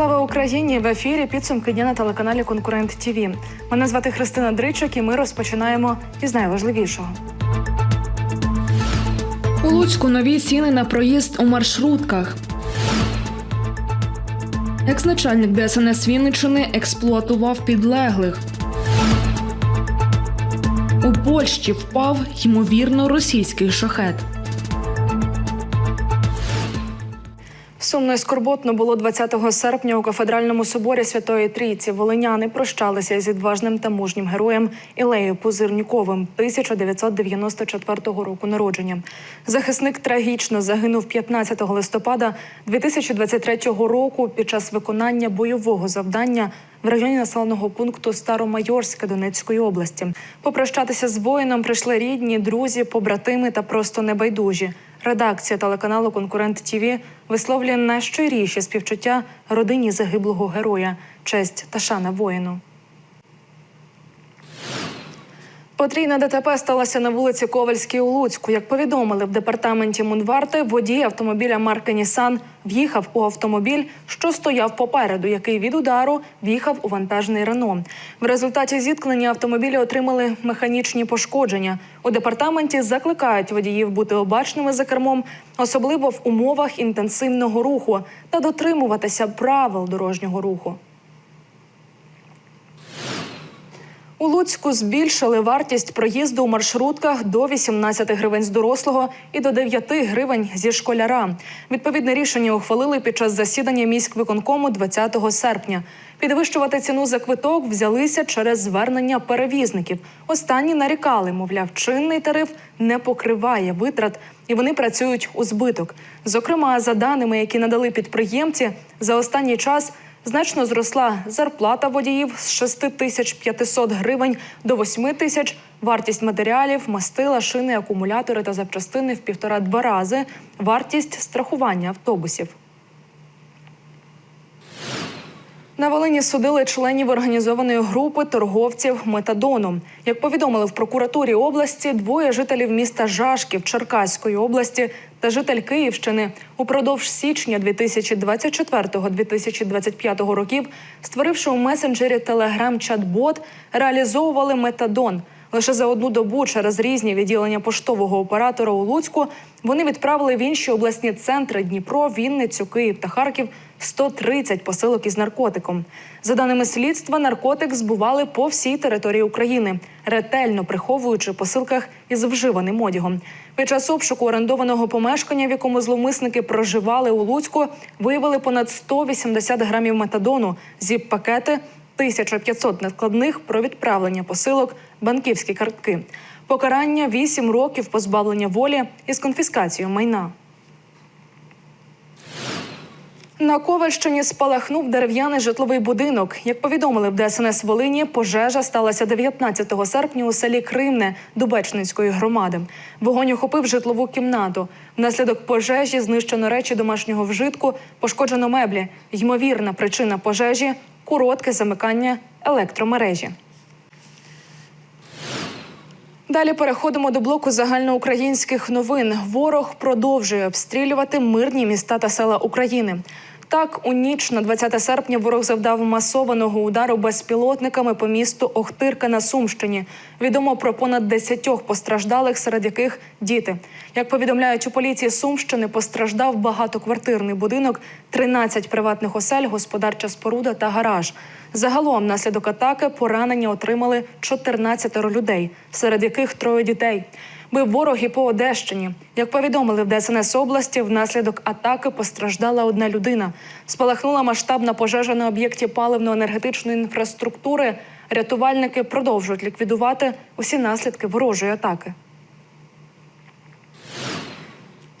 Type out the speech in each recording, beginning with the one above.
Слава Україні! В ефірі підсумки дня на телеканалі Конкурент ТІВІ. Мене звати Христина Дричок, і ми розпочинаємо із найважливішого. У Луцьку нові ціни на проїзд у маршрутках. Екс-начальник ДСНС Вінниччини експлуатував підлеглих. У Польщі впав ймовірно російський шахет. Сумно і скорботно було 20 серпня у кафедральному соборі Святої Трійці. Волиняни прощалися з відважним та мужнім героєм Ілею Пузирніковим 1994 року народження. Захисник трагічно загинув 15 листопада 2023 року під час виконання бойового завдання в районі населеного пункту Старомайорське Донецької області. Попрощатися з воїном прийшли рідні, друзі, побратими та просто небайдужі. Редакція телеканалу Конкурент ТІВІ висловлює найщиріші співчуття родині загиблого героя, честь та шана воїну. Потрійна ДТП сталася на вулиці Ковальській у Луцьку. Як повідомили в департаменті Мунварти, водій автомобіля марки Нісан в'їхав у автомобіль, що стояв попереду, який від удару в'їхав у вантажний Рено. В результаті зіткнення автомобілі отримали механічні пошкодження. У департаменті закликають водіїв бути обачними за кермом, особливо в умовах інтенсивного руху, та дотримуватися правил дорожнього руху. У Луцьку збільшили вартість проїзду у маршрутках до 18 гривень з дорослого і до 9 гривень зі школяра. Відповідне рішення ухвалили під час засідання міськвиконкому 20 серпня. Підвищувати ціну за квиток взялися через звернення перевізників. Останні нарікали, мовляв, чинний тариф не покриває витрат, і вони працюють у збиток. Зокрема, за даними, які надали підприємці, за останній час. Значно зросла зарплата водіїв з 6500 гривень до 8 тисяч. Вартість матеріалів, мастила, шини, акумулятори та запчастини в півтора-два рази. Вартість страхування автобусів. На Волині судили членів організованої групи торговців метадоном. Як повідомили в прокуратурі області, двоє жителів міста Жашків Черкаської області та житель Київщини упродовж січня 2024-2025 років, створивши у месенджері Telegram чат-бот, реалізовували метадон. Лише за одну добу через різні відділення поштового оператора у Луцьку вони відправили в інші обласні центри Дніпро, Вінницю, Київ та Харків 130 посилок із наркотиком. За даними слідства, наркотик збували по всій території України, ретельно приховуючи посилках із вживаним одягом. Під час обшуку орендованого помешкання, в якому зловмисники проживали у Луцьку, виявили понад 180 грамів метадону, зіп-пакети, 1500 накладних про відправлення посилок, банківські картки. Покарання 8 років позбавлення волі із конфіскацією майна. На Ковальщині спалахнув дерев'яний житловий будинок. Як повідомили в ДСНС Волині, пожежа сталася 19 серпня у селі Кримне Дубечнинської громади. Вогонь охопив житлову кімнату. Внаслідок пожежі знищено речі домашнього вжитку, пошкоджено меблі. Ймовірна причина пожежі коротке замикання електромережі. Далі переходимо до блоку загальноукраїнських новин. Ворог продовжує обстрілювати мирні міста та села України. Так, у ніч на 20 серпня ворог завдав масованого удару безпілотниками по місту Охтирка на Сумщині. Відомо про понад 10 постраждалих, серед яких діти. Як повідомляють у поліції Сумщини, постраждав багатоквартирний будинок, 13 приватних осель, господарча споруда та гараж. Загалом, внаслідок атаки, поранення отримали 14 людей, серед яких троє дітей. Бив ворог і по Одещині. Як повідомили в ДСНС області, внаслідок атаки постраждала одна людина. Спалахнула масштабна пожежа на об'єкті паливно-енергетичної інфраструктури. Рятувальники продовжують ліквідувати усі наслідки ворожої атаки.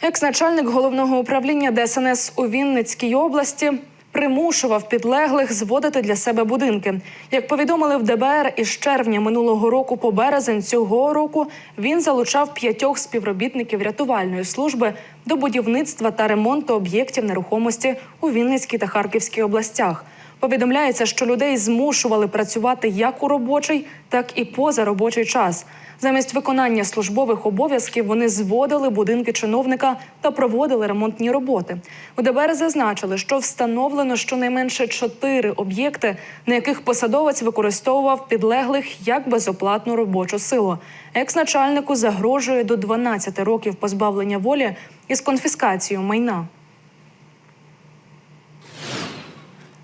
Екс-начальник головного управління ДСНС у Вінницькій області примушував підлеглих зводити для себе будинки. Як повідомили в ДБР, із червня минулого року по березень цього року він залучав п'ятьох співробітників рятувальної служби до будівництва та ремонту об'єктів нерухомості у Вінницькій та Харківській областях. Повідомляється, що людей змушували працювати як у робочий, так і поза робочий час. Замість виконання службових обов'язків вони зводили будинки чиновника та проводили ремонтні роботи. У ДБР зазначили, що встановлено щонайменше чотири об'єкти, на яких посадовець використовував підлеглих як безоплатну робочу силу. Екс-начальнику загрожує до 12 років позбавлення волі із конфіскацією майна.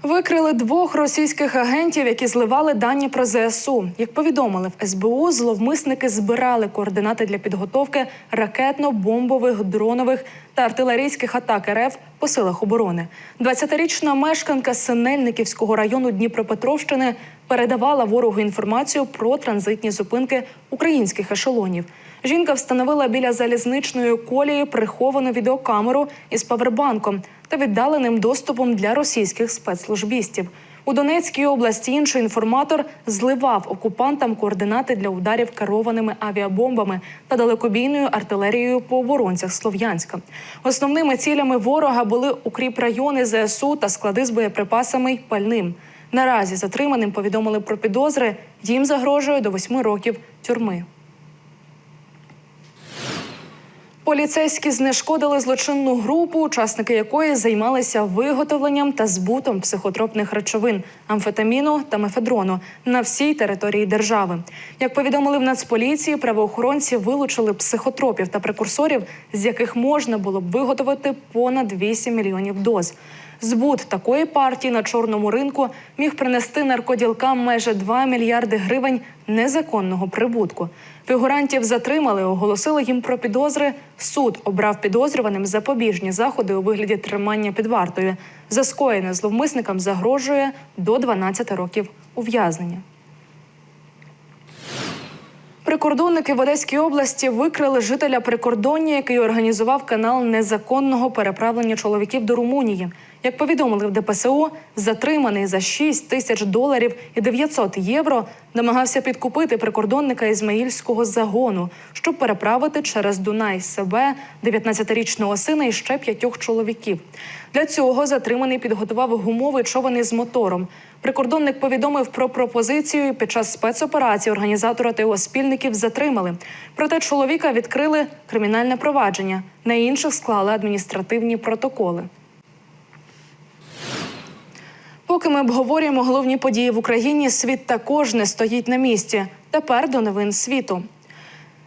Викрили двох російських агентів, які зливали дані про ЗСУ. Як повідомили в СБУ, зловмисники збирали координати для підготовки ракетно-бомбових, дронових та артилерійських атак РФ по силах оборони. 20-річна мешканка Синельниківського району Дніпропетровщини передавала ворогу інформацію про транзитні зупинки українських ешелонів. Жінка встановила біля залізничної колії приховану відеокамеру із павербанком та віддаленим доступом для російських спецслужбістів. У Донецькій області інший інформатор зливав окупантам координати для ударів керованими авіабомбами та далекобійною артилерією по оборонцях Слов'янська. Основними цілями ворога були укріпрайони ЗСУ та склади з боєприпасами й пальним. Наразі затриманим повідомили про підозри. Їм загрожує до восьми років тюрми. Поліцейські знешкодили злочинну групу, учасники якої займалися виготовленням та збутом психотропних речовин амфетаміну та мефедрону на всій території держави. Як повідомили в Нацполіції, правоохоронці вилучили психотропів та прекурсорів, з яких можна було б виготовити понад 8 мільйонів доз. Збут такої партії на чорному ринку міг принести наркоділкам майже 2 мільярди гривень незаконного прибутку. Фігурантів затримали, оголосили їм про підозри. Суд обрав підозрюваним запобіжні заходи у вигляді тримання під вартою. За скоєне зловмисникам загрожує до 12 років ув'язнення. Прикордонники в Одеській області викрили жителя прикордоння, який організував канал незаконного переправлення чоловіків до Румунії. Як повідомили в ДПСО, затриманий за 6 тисяч доларів і 900 євро намагався підкупити прикордонника ізмаїльського загону, щоб переправити через Дунай себе, 19-річного сина і ще п'ятьох чоловіків. Для цього затриманий підготував гумовий човен із мотором. Прикордонник повідомив про пропозицію. Під час спецоперації організатора та його спільників затримали. Проте чоловіка відкрили кримінальне провадження. На інших склали адміністративні протоколи. Поки ми обговорюємо головні події в Україні, світ також не стоїть на місці. Тепер до новин світу.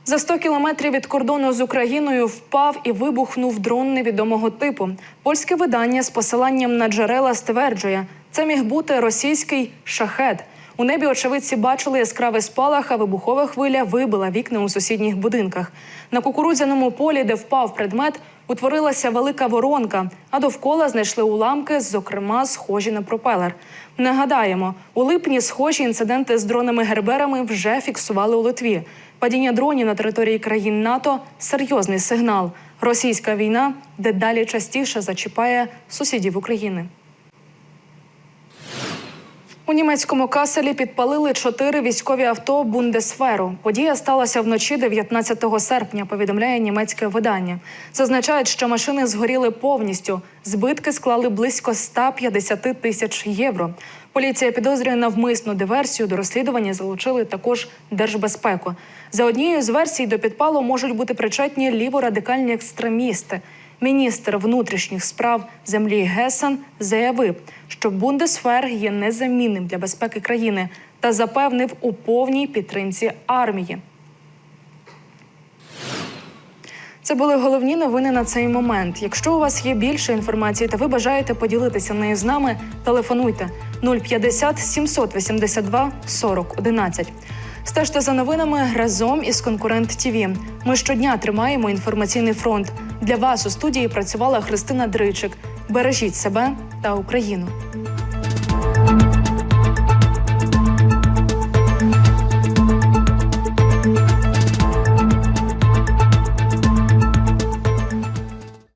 За 100 кілометрів від кордону з Україною впав і вибухнув дрон невідомого типу. Польське видання з посиланням на джерела стверджує, це міг бути російський шахет. У небі очевидці бачили яскравий спалах, а вибухова хвиля вибила вікна у сусідніх будинках. На кукурудзяному полі, де впав предмет, утворилася велика воронка, а довкола знайшли уламки, зокрема, схожі на пропелер. Нагадаємо, у липні схожі інциденти з дронами Герберами вже фіксували у Литві. Падіння дронів на території країн НАТО серйозний сигнал. Російська війна дедалі частіше зачіпає сусідів України. У німецькому каселі підпалили чотири військові авто Бундесферу. Подія сталася вночі 19 серпня. Повідомляє німецьке видання. Зазначають, що машини згоріли повністю. Збитки склали близько 150 тисяч євро. Поліція підозрює навмисну диверсію. До розслідування залучили також держбезпеку. За однією з версій до підпалу можуть бути причетні ліворадикальні екстремісти. Міністр внутрішніх справ землі Гесен заявив, що Бундесфер є незамінним для безпеки країни та запевнив у повній підтримці армії. Це були головні новини на цей момент. Якщо у вас є більше інформації та ви бажаєте поділитися нею з нами, телефонуйте 050 782 40 11. Стежте за новинами разом із конкурент ТІВІ. Ми щодня тримаємо інформаційний фронт. Для вас у студії працювала Христина Дричик. Бережіть себе та Україну.